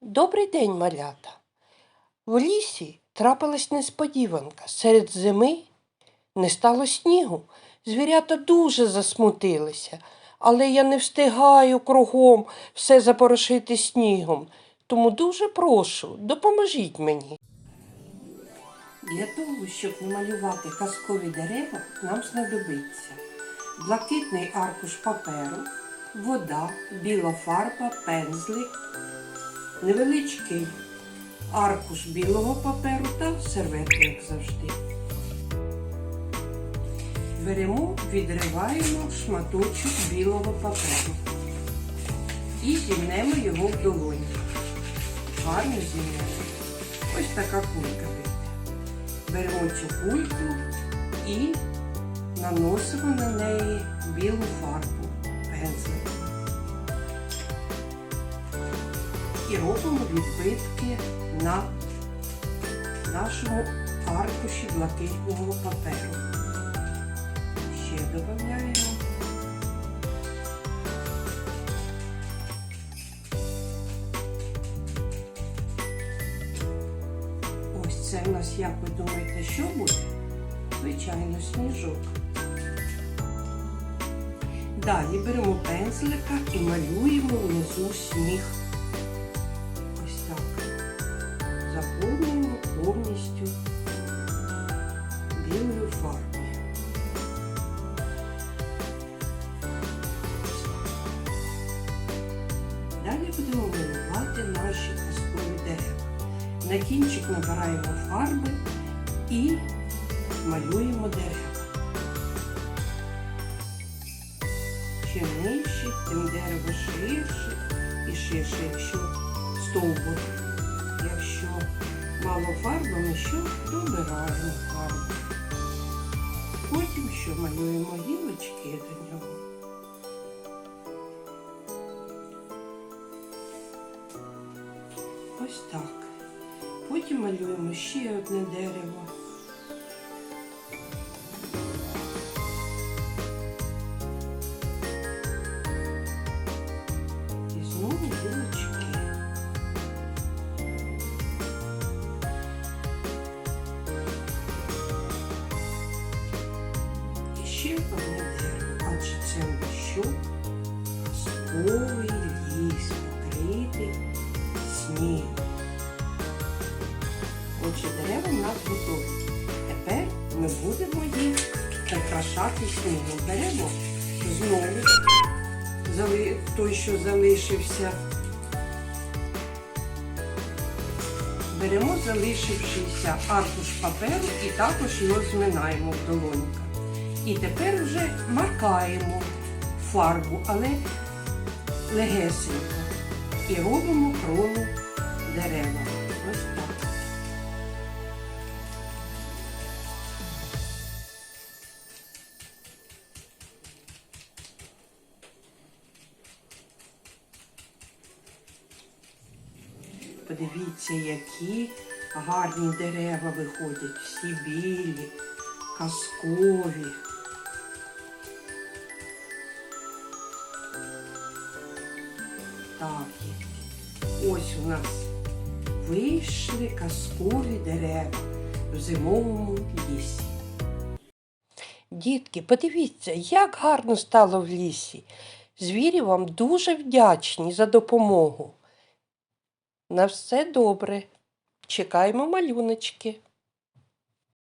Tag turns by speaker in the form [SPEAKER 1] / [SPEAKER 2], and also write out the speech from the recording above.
[SPEAKER 1] Добрий день, малята. В лісі трапилась несподіванка. Серед зими не стало снігу. Звірята дуже засмутилися, але я не встигаю кругом все запорошити снігом. Тому дуже прошу, допоможіть мені. Для того, щоб намалювати казкові дерева, нам знадобиться блакитний аркуш паперу, вода, біла фарба, пензлик, невеличкий аркуш білого паперу та серветку, як завжди. Беремо, відриваємо шматочок білого паперу і зімнемо його в долоні. Гарно зімнемо. Ось така кулька. Беремо цю кульку і наносимо на неї білу фарбу пензликом. І робимо відбитки на нашому аркуші блакитного паперу. Ще додаємо. Ось це в нас, як ви думаєте, що буде? Звичайно, сніжок. Далі беремо пензлика і малюємо внизу сніг. Заповнюємо повністю білою фарбою. Далі будемо малювати наші казкові дерева. На кінчик набираємо фарби і малюємо дерева. Чим нижче, тим дерево ширше і ширше, якщо стовбур. Якщо мало фарбами, що добираємо фарбу. Потім що малюємо гілочки до нього. Ось так. Потім малюємо ще одне дерево. Це що? Казковий ліс, покритий снігом. Отже, дерева в нас готові. Тепер ми будемо їх прикрашати снігом. Беремо знову той, що залишився. Беремо залишившийся аркуш паперу і також його зминаємо в долоньках. І тепер вже макаємо фарбу, але легесенько. І робимо крону дерева. Ось так. Подивіться, які гарні дерева виходять, всі білі, казкові. Так, ось у нас вийшли казкові дерева в зимовому лісі. Дітки, подивіться, як гарно стало в лісі. Звірі вам дуже вдячні за допомогу. На все добре. Чекаємо малюночки.